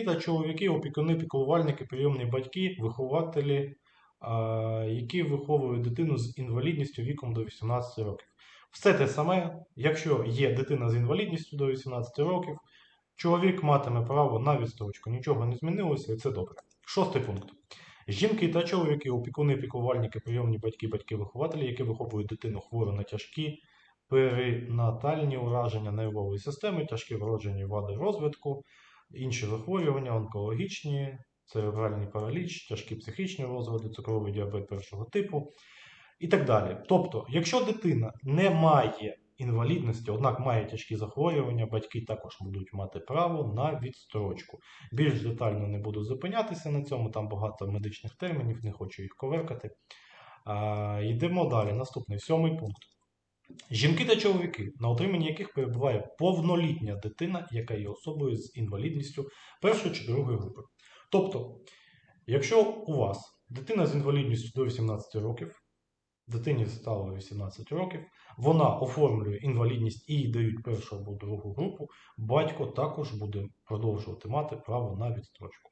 та чоловіки, опікуни, піклувальники, прийомні батьки, вихователі, які виховують дитину з інвалідністю віком до 18 років. Все те саме, якщо є дитина з інвалідністю до 18 років, чоловік матиме право на відстрочку. Нічого не змінилося, і це добре. Шостий пункт. Жінки та чоловіки, опікуни, піклувальники, прийомні батьки, батьки-вихователі, які виховують дитину хвору на тяжкі перинатальні ураження нервової системи, тяжкі вроджені вади розвитку, інші захворювання, онкологічні, церебральний параліч, тяжкі психічні розлади, цукровий діабет першого типу і так далі. Тобто, якщо дитина не має інвалідності, однак має тяжкі захворювання, батьки також будуть мати право на відстрочку. Більш детально не буду зупинятися на цьому, там багато медичних термінів, не хочу їх коверкати. Йдемо далі. Наступний сьомий пункт. Жінки та чоловіки, на отриманні яких перебуває повнолітня дитина, яка є особою з інвалідністю першої чи другої групи. Тобто, якщо у вас дитина з інвалідністю до 18 років, дитині стало 18 років, вона оформлює інвалідність і їй дають першу або другу групу, батько також буде продовжувати мати право на відстрочку.